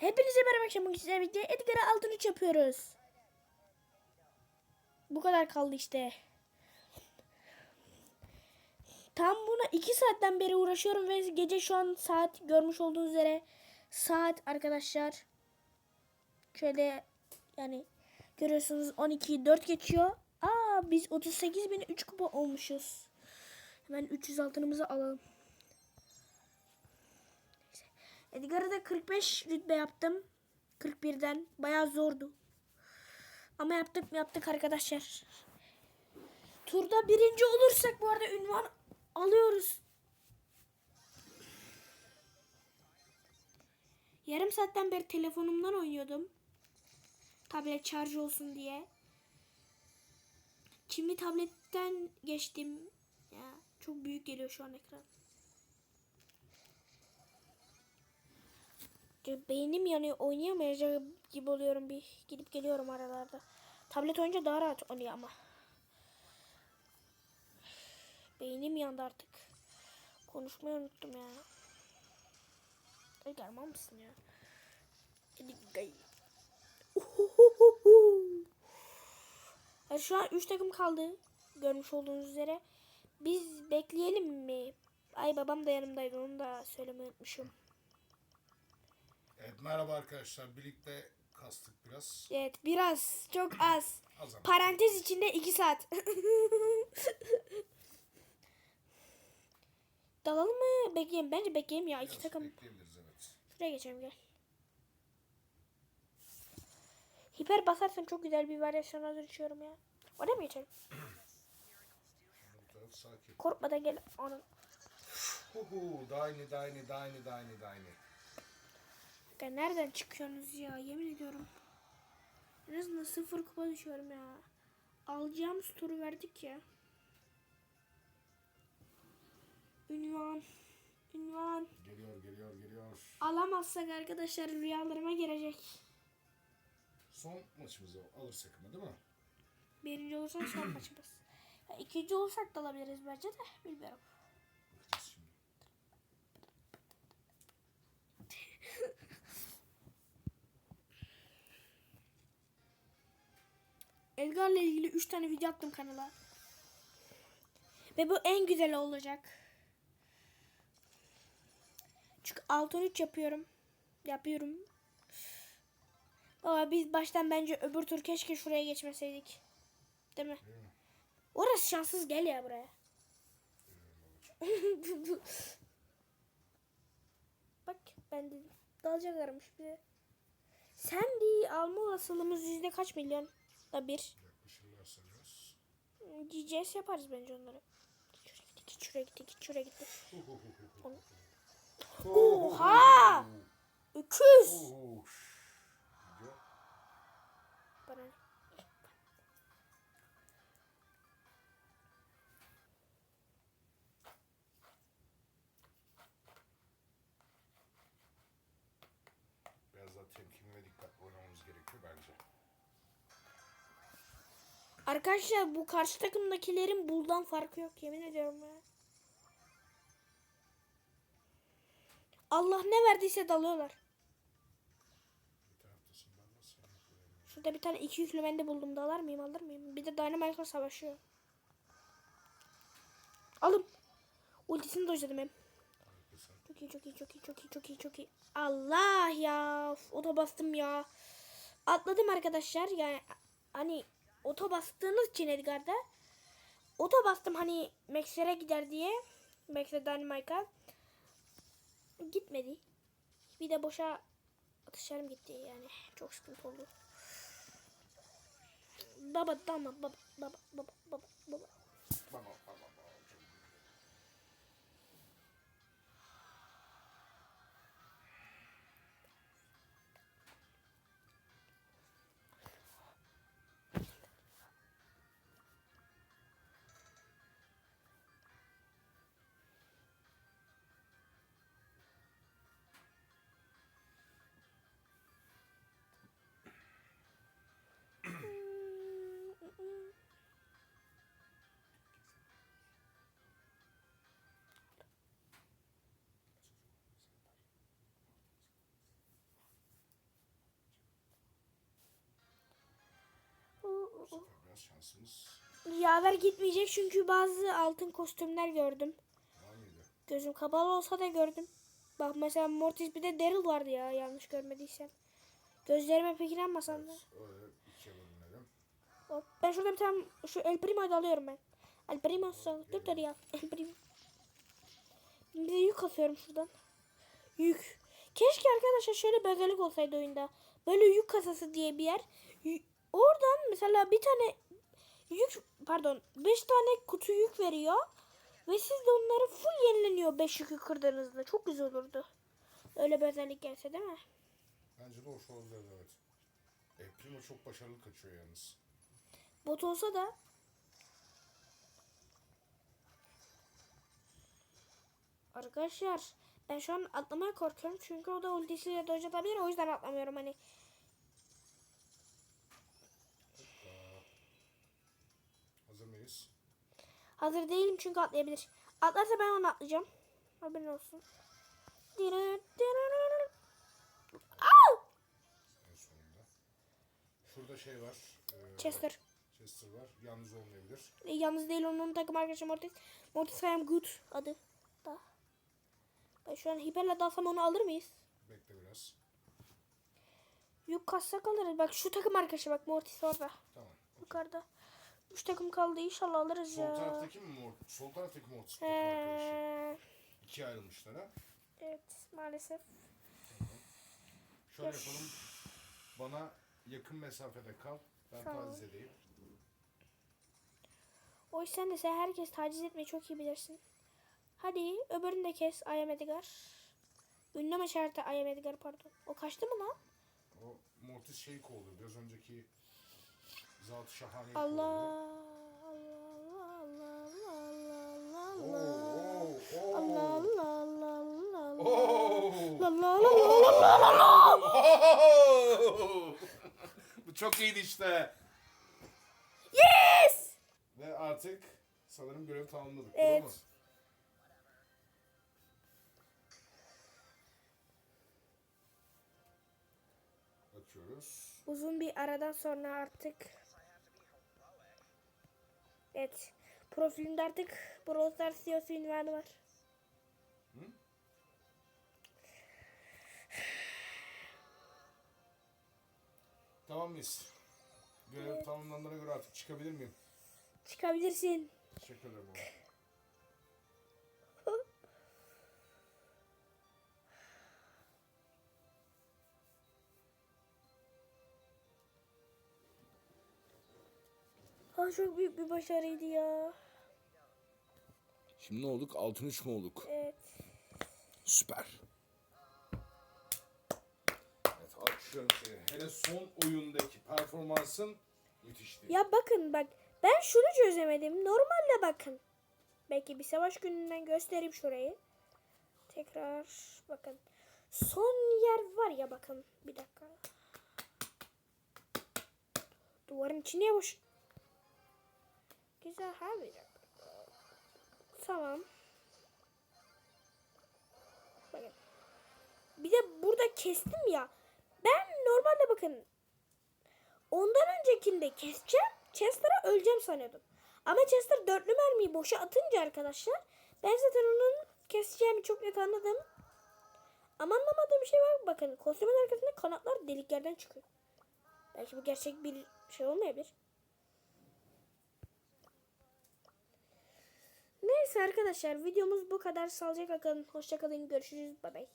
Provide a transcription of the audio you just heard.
Hepinize merhaba akşam bugün sizlerle birlikte Edgar'a altın üç yapıyoruz. Bu kadar kaldı işte. Tam buna 2 saatten beri uğraşıyorum ve gece şu an saat görmüş olduğunuz üzere saat arkadaşlar şöyle yani görüyorsunuz 12'yi 4 geçiyor. Aa biz 38 bin 3 kupa olmuşuz. Hemen 300 altınımızı alalım. Edgar'ı da 45 rütbe yaptım. 41'den. Bayağı zordu. Ama yaptık yaptık arkadaşlar. Turda birinci olursak bu arada ünvan alıyoruz. Yarım saatten beri telefonumdan oynuyordum. Tablet şarj olsun diye. Şimdi tabletten geçtim. Ya çok büyük geliyor şu an ekran. Beynim yanıyor oynayamayacak gibi oluyorum bir gidip geliyorum aralarda. Tablet oyunca daha rahat oluyor ama. Beynim yandı artık. Konuşmayı unuttum ya. Ay gelmem misin ya? Gay. Ya şu an 3 takım kaldı. Görmüş olduğunuz üzere. Biz bekleyelim mi? Ay babam da yanımdaydı onu da söylemeyi unutmuşum. Evet merhaba arkadaşlar. Birlikte kastık biraz. Evet biraz çok az. Az ama. Parantez içinde 2 saat. Dalalım mı? Bekleyelim. Bence bekleyelim ya. iki Biraz takım. bekleyebiliriz evet. Şuraya geçelim gel. Hiper basarsam çok güzel bir varyasyona dönüşüyorum ya. Oraya mı geçelim? Bu taraf sakin. Korkmadan gel. Onun. Huhu, dayni dayni dayni dayni dayni. Ya nereden çıkıyorsunuz ya? Yemin ediyorum. En azından sıfır kupa düşüyorum ya. Alacağımız turu verdik ya. Ünvan. Ünvan. Geliyor geliyor geliyor. Alamazsak arkadaşlar rüyalarıma girecek. Son maçımızı alırsak ama değil mi? Birinci olursak son maçımız. Ya, ikinci olursak da alabiliriz bence de. Bilmiyorum. Edgar'la ilgili 3 tane video attım kanala. Ve bu en güzel olacak. Çünkü 6 13 yapıyorum. Yapıyorum. Ama biz baştan bence öbür tur keşke şuraya geçmeseydik. Değil mi? Değil? Orası şanssız gel ya buraya. Bak ben dedim. Dalacaklarmış bize. Sen de alma olasılığımız yüzde kaç milyon? Da bir. Yaklaşırlarsa biraz. GGS yaparız bence onları. Şuraya gitti, git şuraya gitti, git şuraya gitti. Oha! Öküz! Huhu. Gidiyor. Bana Arkadaşlar bu karşı takımdakilerin buldan farkı yok yemin ediyorum ya. Allah ne verdiyse dalıyorlar. Şurada bir tane iki yüklü ben de buldum. Dalar mıyım alır mıyım? Bir de Dynamite'la savaşıyor. Alım. Ultisini dojladım hem. Çok iyi çok iyi çok iyi çok iyi çok iyi çok iyi. Allah ya. Of, Ota bastım ya. Atladım arkadaşlar. Yani hani ota bastığınız için Edgar'da. Ota bastım hani Max'lere gider diye. Max'e Dynamite'a. Gitmedi. Bir de boşa atışlarım gitti yani. Çok sıkıntı oldu. Baba dama baba baba baba baba baba. Baba baba Bu sefer biraz şansımız Yaver gitmeyecek çünkü bazı altın kostümler gördüm. mıydı? Gözüm kapalı olsa da gördüm. Bak mesela Mortis bir de Daryl vardı ya yanlış görmediysem. Gözlerime pek inanmasam da. Öyle ikiye bölünelim. Hop, Ben şurada bir tane şu El Primo'yu da alıyorum ben. El Primo sağ dur dur ya. El Primo. Bir de yük kasıyorum şuradan. Yük. Keşke arkadaşlar şöyle bir özellik olsaydı oyunda. Böyle yük kasası diye bir yer. Y- Oradan mesela bir tane yük pardon 5 tane kutu yük veriyor. Ve siz de onları full yenileniyor 5 yükü kırdığınızda. Çok güzel olurdu. Öyle bir özellik gelse değil mi? Bence de hoş olabilir evet. El Primo çok başarılı kaçıyor yalnız. Bot olsa da Arkadaşlar ben şu an atlamaya korkuyorum çünkü o da ultisiyle dodge atabilir o yüzden atlamıyorum hani. Hazır değilim çünkü atlayabilir. Atlarsa ben onu atlayacağım. Haberin olsun. Sonunda. Şurada şey var. e, Chester. Chester var. Yalnız olmayabilir. E, yalnız değil onun takım arkadaşı Mortis. Mortis I am good adı da. Ben şu an hiperle dalsam onu alır mıyız? Bekle biraz. Yok kassak alırız. Bak şu takım arkadaşı bak Mortis orada. Tamam. Yukarıda. Üç takım kaldı inşallah alırız Sol ya. taraftaki mi mor? Sol taraftaki mor takım arkadaşı. Ee, İkiye ayrılmışlar ha. evet maalesef. Şöyle Ya yapalım. Bana yakın mesafede kal. Ben Tamam. taciz edeyim. O sen de sen herkes taciz etmeyi çok iyi bilirsin. Hadi öbürünü de kes I am Edgar. Ünlem işareti I am Edgar pardon. O kaçtı mı lan? O Mortis şeyi kovdu. Biraz önceki Zat-ı Şahane'yi Allah. Allah Allah Allah Allah Oo, Allah oo, oo. Allah Allah Allah Allah Allah Oo. Allah Allah Allah Allah Bu çok iyiydi işte. Yes! Ve artık sanırım görevi tamamladık. Evet. Doğru mu? Bakıyoruz. Uzun bir aradan sonra artık Evet. Profilimde artık Brawl Stars CEO'su ünvanı var. Tamam mıyız? Görev tamamlandığına göre artık çıkabilir miyim? Çıkabilirsin. Teşekkür ederim. Ah çok büyük bir başarıydı ya. Şimdi ne olduk? Altın 3 mü olduk? Evet. Süper. Evet alkışlıyorum seni. Hele son oyundaki performansın müthişti. Ya bakın bak ben şunu çözemedim. Normalde bakın. Belki bir savaş gününden göstereyim şurayı. Tekrar bakın. Son yer var ya bakın. Bir dakika. Duvarın içi niye boş? Güzel ha bir dakika. Tamam. Bakın. Bir de burada kestim ya. Ben normalde bakın Ondan öncekinde keseceğim. Chester'a öleceğim sanıyordum. Ama Chester dörtlü mermiyi boşa atınca arkadaşlar ben zaten onun keseceğimi çok net anladım. Ama anlamadığım bir şey var. Bakın kostümün arkasında kanatlar deliklerden çıkıyor. Belki bu gerçek bir şey olmayabilir. Neyse arkadaşlar videomuz bu kadar. Sağlıcakla kalın. Hoşça kalın. Görüşürüz. Bay bay.